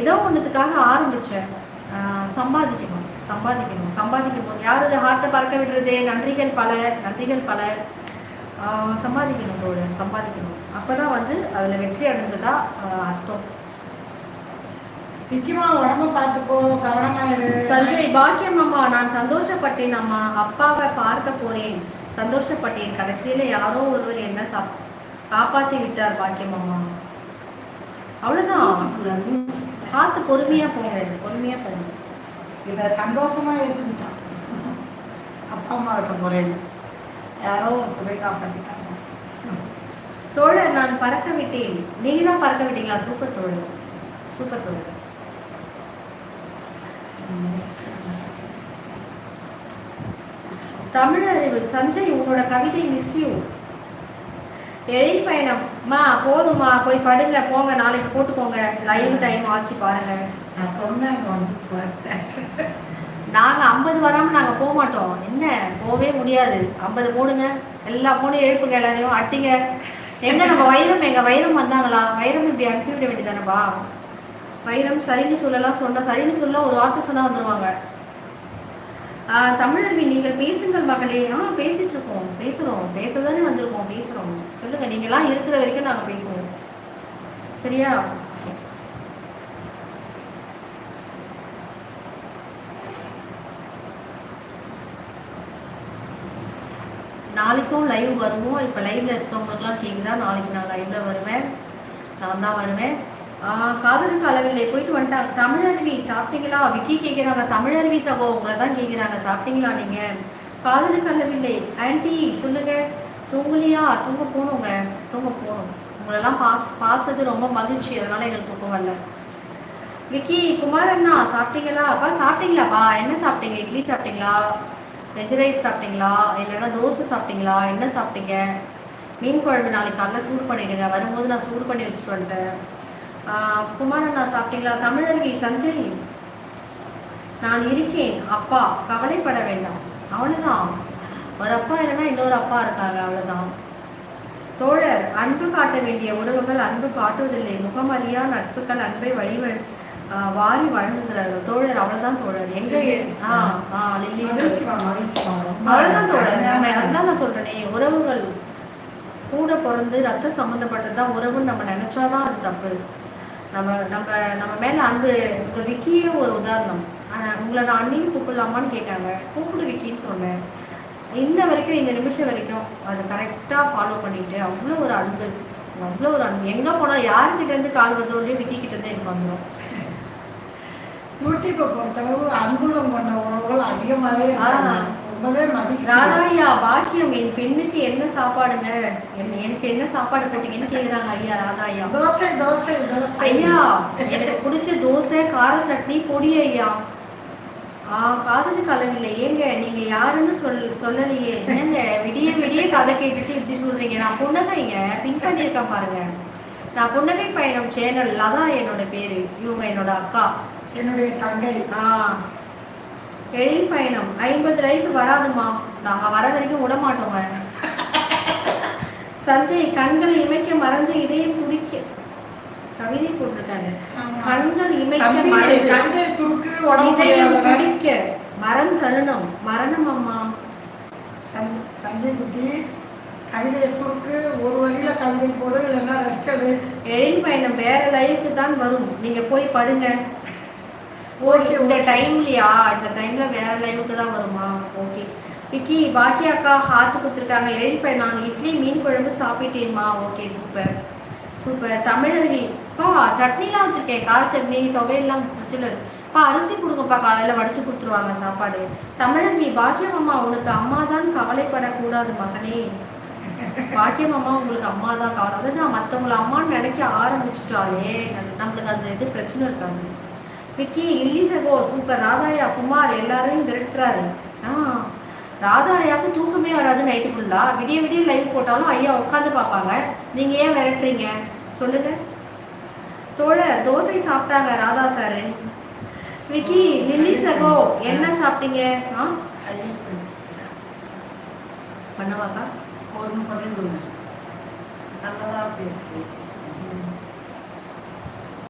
ஏதோ ஒன்றுத்துக்காக ஆரம்பித்தேன் சம்பாதிக்கணும் சம்பாதிக்கணும். சம்பாதிக்கும் போது யார் அதை ஹார்ட்டை பறக்க விடுறது? நன்றிகள் பல நன்றிகள் பல. சம்பாதிக்கணும் தோழர் சம்பாதிக்கணும். அப்போ தான் வந்து அதில் வெற்றி அடைஞ்சதா அர்த்தம். நிச்சயமா உடம்ப பார்த்துக்கோ கவனமா இரு. சஞ்சய் பாக்கியம் அம்மா. நான் சந்தோஷப்பட்டேன் அம்மா. அப்பாவை பார்க்க போறேன். சந்தோஷப்பட்டேன். கடைசியில யாரோ ஒருவர் என்ன சாப் காப்பாத்தி விட்டார் பாக்கியம் அம்மா. லூசு. பார்த்து பொறுமையா போங்க பொறுமையா போங்க. இதை சந்தோஷமா எடுத்துக்கிட்டான் அப்பா அம்மா இருக்க போறேன் யாரோ ஒருத்தர் போய் காப்பாத்திட்டாங்க. தோழர் நான் பறக்க விட்டேன். நீங்க தான் பறக்க விட்டீங்களா? சூப்பர் தோழர். சூப்பர் தோழர். தமிழறிவு சஞ்சய் உன்னோட கவிதை மிஸ் யூ எழில் பயணம். மா போதுமா போய் படுங்க. போங்க. நாளைக்கு போட்டுக்கோங்க. லைவ் டைம் ஆச்சு பாருங்க. நான் சொன்னேன் அங்க வந்துச்சு வார்த்தை. நாங்க ஐம்பது வராம நாங்க போக மாட்டோம். என்ன? போகவே முடியாது. ஐம்பது போடுங்க. எல்லா போனும் எழுப்புங்க எல்லாரையும். அட்டிங்க எங்க நம்ம வைரம்? எங்க வைரம் வந்தாங்களா? வைரம் இப்படி அனுப்பி விட வேண்டியதானப்பா? வைரம் சரின்னு சொல்லலாம் சொன்னா சரின்னு சொல்ல ஒரு வார்த்தை சொன்னா வந்துருவாங்க. ஆஹ் நீங்கள் பேசுங்கள் மகளே. ஆ பேசிட்டு இருக்கோம். பேசுறோம். பேசதானே வந்திருக்கோம். பேசுறோம். சொல்லுங்க நீங்களாம் இருக்கிற வரைக்கும் நாங்க பேசுவோம். சரியா? நாளைக்கும் லைவ் வருவோம் இப்போ லைவ்ல இருக்கவங்களுக்குலாம் கேக்குதா? நாளைக்கு நான் லைவ்ல வருவேன். நான் தான் வருவேன். காதலுக்கு அளவில்லை. போயிட்டு வந்துட்டாங்க. தமிழருவி சாப்பிட்டீங்களா? விக்கி கேட்குறாங்க தமிழருவி சகோ உங்களை தான் கேட்குறாங்க சாப்பிட்டீங்களா நீங்கள் காதலுக்கு அளவில்லை. ஆன்ட்டி சொல்லுங்க. தூங்கலையா? தூங்க போகணுங்க. தூங்க போகணும். உங்களெல்லாம் பா பார்த்தது ரொம்ப மகிழ்ச்சி. அதனால எங்களுக்கு தூக்கம் வரல. விக்கி குமார் அண்ணா சாப்பிட்டீங்களா? அப்பா சாப்பிட்டீங்களாப்பா? என்ன சாப்பிட்டீங்க? இட்லி சாப்பிட்டீங்களா? வெஜ் ரைஸ் சாப்பிட்டீங்களா? இல்லைன்னா தோசை சாப்பிட்டீங்களா? என்ன சாப்பிட்டீங்க? மீன் குழம்பு நாளைக்கு காலைல சூடு பண்ணிவிடுங்க வரும்போது நான் சூடு பண்ணி வச்சுட்டு வந்துட்டேன். ஆஹ் குமார் அண்ணா சாப்பிட்டீங்களா? தமிழருவி சஞ்சய் நான் இருக்கேன். அப்பா கவலைப்பட வேண்டாம். அவ்வளவுதான். ஒரு அப்பா இல்லைன்னா இன்னொரு அப்பா இருக்காங்க அவ்வளவுதான். தோழர் அன்பு காட்ட வேண்டிய உறவுகள் அன்பு காட்டுவதில்லை. முகமறியா நட்புகள் அன்பை ஆஹ் வாரி வழங்குகிறார்கள். தோழர் அவ்வளவுதான் தோழர். எங்க அவ்வளவுதான் தோழர். அதுதான் நான் சொல்றேனே. உறவுகள் கூட பிறந்து ரத்த சம்மந்தப்பட்டது தான் உறவுன்னு நம்ம நினைச்சாதான் அது தப்பு. நம்ம நம்ம நம்ம மேல அன்பு இந்த விக்கியே ஒரு உதாரணம். ஆனா உங்களை நான் அண்ணின்னு கூப்பிடலாமான்னு கேட்டாங்க. கூப்பிடு விக்கின்னு சொன்னேன். இன்ன வரைக்கும் இந்த நிமிஷம் வரைக்கும் அதை கரெக்டா ஃபாலோ பண்ணிட்டு அவ்வளோ ஒரு அன்பு அவ்வளோ ஒரு அன்பு. எங்க போனா யாருக்கிட்ட இருந்து கால் வருதோ இல்லையோ விக்கி கிட்ட இருந்து எனக்கு வந்துடும் யூடியூப்பை பொறுத்தளவு அன்புலம் கொண்ட உறவுகள் அதிகமாகவே. ரொம்பவே மகிழ்ச்சி. ராதாயா பாக்கியம் என் பெண்ணுக்கு என்ன சாப்பாடுங்க? எனக்கு என்ன சாப்பாடு போட்டீங்கன்னு கேக்குறாங்க ஐயா ராதாயா தோசை தோசை தோசை. ஐயா எனக்கு பிடிச்ச தோசை கார சட்னி பொடி ஐயா. ஆ காதலுக்கு அளவில்லை ஏங்க நீங்க யாருன்னு சொல் சொல்லலையே. என்னங்க விடிய விடிய கதை கேட்டுட்டு இப்படி சொல்றீங்க? நான் புன்னகைங்க பின் பண்ணியிருக்கேன் பாருங்க. நான் புன்னகை பயணம் சேனல் அதான் என்னோட பேரு இவங்க என்னோட அக்கா. என்னுடைய தங்கை. ஆ. எழில் பயணம். ஐம்பது லைக் வராதுமா நாங்க வர வரைக்கும் விட மாட்டோங்க சஞ்சய் கண்களை இமைக்க மறந்து இதயம் துடிக்க. கவிதை போட்டிருக்காங்க கண்கள் இமைக்க மறந்து கவிதை இதயம். துடிக்க. மரம் தருணம் மரணம் அம்மா. சஞ்- சஞ்சய் குட்டி கவிதையை சுருக்கு. ஒரு வரியில கவிதை போடு இல்லைன்னா ரெஸ்ட் எடு. எழில் பயணம் வேற லைவுக்கு தான் வரும். நீங்க போய் படுங்க. ஓகே இந்த okay. டைம்லயா இந்த டைம்ல வேற லைவுக்கு தான் வருமா? ஓகே. விக்கி பாக்கி அக்கா ஹார்ட் கொடுத்துருக்காங்க. எழில் நான் இட்லி மீன் குழம்பு சாப்பிட்டேன்மா. ஓகே சூப்பர் சூப்பர் தமிழர்கள் பா சட்னிலாம் வச்சுருக்கேன். கார சட்னி துவையெல்லாம் ஃப்ரிட்ஜில் பா அரிசி கொடுங்கப்பா. காலையில் வடிச்சு கொடுத்துருவாங்க சாப்பாடு. தமிழருவி பாக்கியம் அம்மா உனக்கு அம்மா தான் கவலைப்படக்கூடாது மகனே. பாக்கியம் அம்மா உங்களுக்கு அம்மா தான் கவலை. அதுதான் மற்றவங்கள அம்மான்னு நினைக்க ஆரம்பிச்சிட்டாலே நம்மளுக்கு அந்த இது பிரச்சனை இருக்காது. விக்கி இல்லி சகோ சூப்பர் ராதாயா குமார் எல்லாரையும் விரட்டுறாரு. ஆ ராதாயாவுக்கு தூக்கமே வராது நைட்டு ஃபுல்லாக விடிய விடிய லைவ் போட்டாலும் ஐயா உட்காந்து பார்ப்பாங்க. நீங்கள் ஏன் விரட்டுறீங்க? சொல்லுங்க. தோழர் தோசை சாப்பிட்டாங்க ராதா சாரு விக்கி லில்லி சகோ என்ன சாப்பிட்டீங்க? ஆ? பண்ணவாக்கா? ஒன்று பண்ணுங்க நல்லதாக பேசு